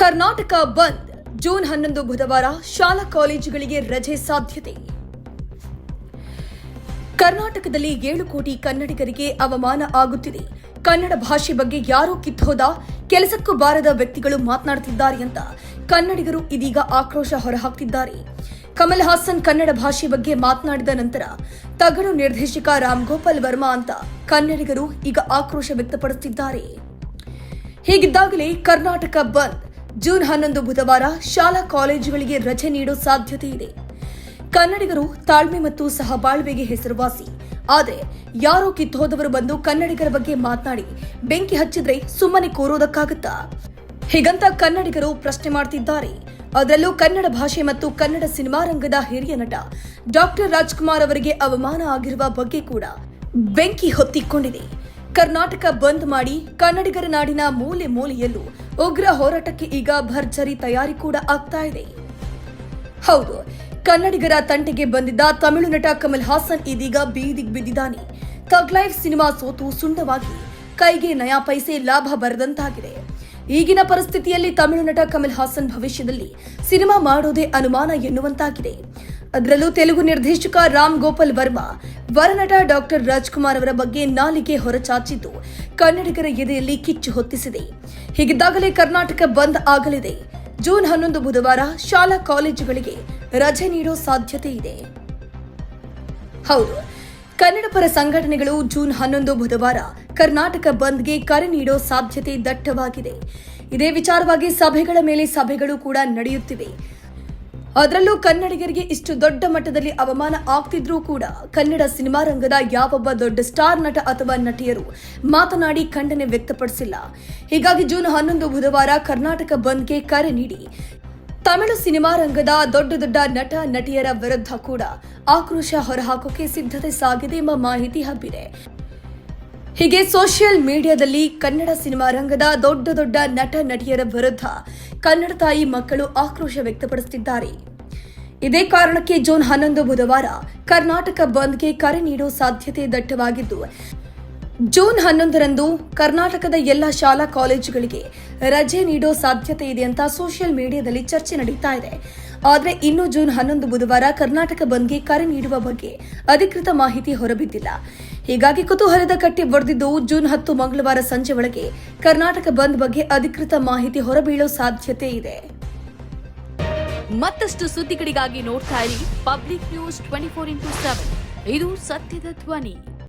Karnataka bandh June ಹನ್ನೊಂದು ಬುಧವಾರ ಶಾಲಾ ಕಾಲೇಜುಗಳಿಗೆ ರಜೆ ಸಾಧ್ಯತೆ. ಕರ್ನಾಟಕದಲ್ಲಿ ಏಳು ಕೋಟಿ ಕನ್ನಡಿಗರಿಗೆ ಅವಮಾನ ಆಗುತ್ತಿದೆ. ಕನ್ನಡ ಭಾಷೆ ಬಗ್ಗೆ ಯಾರೋ ಕಿತ್ತೋದ ಕೆಲಸಕ್ಕೂ ಬಾರದ ವ್ಯಕ್ತಿಗಳು ಮಾತನಾಡುತ್ತಿದ್ದಾರೆ ಅಂತ ಕನ್ನಡಿಗರು ಇದೀಗ ಆಕ್ರೋಶ ಹೊರಹಾಕ್ತಿದ್ದಾರೆ. ಕಮಲ್ ಹಾಸನ್ ಕನ್ನಡ ಭಾಷೆ ಬಗ್ಗೆ ಮಾತನಾಡಿದ ನಂತರ ತಗಡು ನಿರ್ದೇಶಕ ರಾಮ್ ಗೋಪಾಲ್ ವರ್ಮಾ ಅಂತ ಕನ್ನಡಿಗರು ಈಗ ಆಕ್ರೋಶ ವ್ಯಕ್ತಪಡಿಸುತ್ತಿದ್ದಾರೆ ಹೀಗಿದ್ದಾಗಲೇ ಕರ್ನಾಟಕ ಬಂದ್ ಜೂನ್ ಹನ್ನೊಂದು ಬುಧವಾರ ಶಾಲಾ ಕಾಲೇಜುಗಳಿಗೆ ರಜೆ ನೀಡೋ ಸಾಧ್ಯತೆ ಇದೆ. ಕನ್ನಡಿಗರು ತಾಳ್ಮೆ ಮತ್ತು ಸಹಬಾಳ್ವೆಗೆ ಹೆಸರುವಾಸಿ. ಆದರೆ ಯಾರೋ ಕಿತ್ತೋದವರು ಬಂದು ಕನ್ನಡಿಗರ ಬಗ್ಗೆ ಮಾತನಾಡಿ, ಬೆಂಕಿ ಹಚ್ಚಿದ್ರೆ ಸುಮ್ಮನೆ ಕೋರೋದಕ್ಕಾಗುತ್ತಾ? ಹೀಗಂತ ಕನ್ನಡಿಗರು ಪ್ರಶ್ನೆ ಮಾಡ್ತಿದ್ದಾರೆ. ಅದರಲ್ಲೂ ಕನ್ನಡ ಭಾಷೆ ಮತ್ತು ಕನ್ನಡ ಸಿನಿಮಾ ರಂಗದ ಹಿರಿಯ ನಟ ಡಾಕ್ಟರ್ ರಾಜ್ಕುಮಾರ್ ಅವರಿಗೆ ಅವಮಾನ ಆಗಿರುವ ಬಗ್ಗೆ ಕೂಡ ಬೆಂಕಿ ಹೊತ್ತಿಕೊಂಡಿದೆ. ಕರ್ನಾಟಕ ಬಂದ್ ಮಾಡಿ ಕನ್ನಡಿಗರ ನಾಡಿನ ಮೂಲೆ ಮೂಲೆಯಲ್ಲೂ ಉಗ್ರ ಹೋರಾಟಕ್ಕೆ ಈಗ ಭರ್ಜರಿ ತಯಾರಿ ಕೂಡ ಆಗ್ತಾ ಇದೆ. ಹೌದು, ಕನ್ನಡಿಗರ ತಂಟೆಗೆ ಬಂದಿದ್ದ ತಮಿಳು ನಟ ಕಮಲ್ ಹಾಸನ್ ಇದೀಗ ಬೀದಿಗೆ ಬಿದ್ದಿದ್ದಾನೆ. ತಗ್ಲೈಫ್ ಸಿನಿಮಾ ಸೋತು ಸುಂಡವಾಗಿ ಕೈಗೆ ನಯಾ ಪೈಸೆ ಲಾಭ ಬರದಂತಾಗಿದೆ. ಈಗಿನ ಪರಿಸ್ಥಿತಿಯಲ್ಲಿ ತಮಿಳು ನಟ ಕಮಲ್ ಹಾಸನ್ ಭವಿಷ್ಯದಲ್ಲಿ ಸಿನಿಮಾ ಮಾಡೋದೇ ಅನುಮಾನ ಎನ್ನುವಂತಾಗಿದೆ. ಅದರಲ್ಲೂ ತೆಲುಗು ನಿರ್ದೇಶಕ ರಾಮ್ ಗೋಪಾಲ್ ವರ್ಮಾ ವರನಟ ಡಾಕ್ಟರ್ ರಾಜ್ಕುಮಾರ್ ಅವರ ಬಗ್ಗೆ ನಾಲಿಗೆ ಹೊರಚಾಚಿದ್ದು, ಕನ್ನಡಿಗರ ಎದೆಯಲ್ಲಿ ಕಿಚ್ಚು ಹೊತ್ತಿಸಿದೆ. ಹೀಗಿದ್ದಾಗಲೇ ಕರ್ನಾಟಕ ಬಂದ್ ಆಗಲಿದೆ. ಜೂನ್ ಹನ್ನೊಂದು ಬುಧವಾರ ಶಾಲಾ ಕಾಲೇಜುಗಳಿಗೆ ರಜೆ ನೀಡೋ ಸಾಧ್ಯತೆ ಇದೆ. ಹೌದು, ಕನ್ನಡ ಪರ ಸಂಘಟನೆಗಳು ಜೂನ್ ಹನ್ನೊಂದು ಬುಧವಾರ ಕರ್ನಾಟಕ ಬಂದ್ಗೆ ಕರೆ ನೀಡೋ ಸಾಧ್ಯತೆ ದಟ್ಟವಾಗಿದೆ. ಇದೇ ವಿಚಾರವಾಗಿ ಸಭೆಗಳ ಮೇಲೆ ಸಭೆಗಳು ಕೂಡ ನಡೆಯುತ್ತಿವೆ. ಅದರಲ್ಲೂ ಕನ್ನಡಿಗರಿಗೆ ಇಷ್ಟು ದೊಡ್ಡ ಮಟ್ಟದಲ್ಲಿ ಅವಮಾನ ಆಗ್ತಿದ್ರೂ ಕೂಡ ಕನ್ನಡ ಸಿನಿಮಾ ರಂಗದ ಯಾವೊಬ್ಬ ದೊಡ್ಡ ಸ್ಟಾರ್ ನಟ ಅಥವಾ ನಟಿಯರು ಮಾತನಾಡಿ ಖಂಡನೆ ವ್ಯಕ್ತಪಡಿಸಿಲ್ಲ. ಹೀಗಾಗಿ ಜೂನ್ ಹನ್ನೊಂದು ಬುಧವಾರ ಕರ್ನಾಟಕ ಬಂದ್ಗೆ ಕರೆ ನೀಡಿ. ತಮಿಳು ಸಿನಿಮಾ ರಂಗದ ದೊಡ್ಡ ದೊಡ್ಡ ನಟ ನಟಿಯರ ವಿರುದ್ಧ ಕೂಡ ಆಕ್ರೋಶ ಹೊರಹಾಕೋಕೆ ಸಿದ್ಧತೆ ಸಾಗಿದೆ ಎಂಬ ಮಾಹಿತಿ ಹಬ್ಬಿದೆ. ಹೀಗೆ ಸೋಷಿಯಲ್ ಮೀಡಿಯಾದಲ್ಲಿ ಕನ್ನಡ ಸಿನಿಮಾ ರಂಗದ ದೊಡ್ಡ ದೊಡ್ಡ ನಟ ನಟಿಯರ ವಿರುದ್ಧ ಕನ್ನಡ ತಾಯಿ ಮಕ್ಕಳು ಆಕ್ರೋಶ ವ್ಯಕ್ತಪಡಿಸುತ್ತಿದ್ದಾರೆ. ಇದೇ ಕಾರಣಕ್ಕೆ ಜೂನ್ ಹನ್ನೊಂದು ಬುಧವಾರ ಕರ್ನಾಟಕ ಬಂದ್ಗೆ ಕರೆ ನೀಡೋ ಸಾಧ್ಯತೆ ದಟ್ಟವಾಗಿದ್ದು, ಜೂನ್ ಹನ್ನೊಂದರಂದು ಕರ್ನಾಟಕದ ಎಲ್ಲ ಶಾಲಾ ಕಾಲೇಜುಗಳಿಗೆ ರಜೆ ನೀಡೋ ಸಾಧ್ಯತೆ ಇದೆ ಅಂತ ಸೋಷಿಯಲ್ ಮೀಡಿಯಾದಲ್ಲಿ ಚರ್ಚೆ ನಡೀತಾ ಇದೆ. ಆದರೆ ಇನ್ನು ಜೂನ್ ಹನ್ನೊಂದು ಬುಧವಾರ ಕರ್ನಾಟಕ ಬಂದ್ಗೆ ಕರೆ ನೀಡುವ ಬಗ್ಗೆ ಅಧಿಕೃತ ಮಾಹಿತಿ ಹೊರಬಿದ್ದಿಲ್ಲ. ಹೀಗಾಗಿ ಕುತೂಹಲದ ಕಟ್ಟಿ ಬರೆದಿದ್ದು ಜೂನ್ ಹತ್ತು ಮಂಗಳವಾರ ಸಂಜೆ ಒಳಗೆ ಕರ್ನಾಟಕ ಬಂದ್ ಬಗ್ಗೆ ಅಧಿಕೃತ ಮಾಹಿತಿ ಹೊರಬೀಳೋ ಸಾಧ್ಯತೆ ಇದೆ. ಮತ್ತಷ್ಟು ಸುದ್ದಿಗಳಿಗಾಗಿ ನೋಡ್ತಾ ಇರಿ public news twenty four into seven. ಇದು ಸತ್ಯದ ಧ್ವನಿ.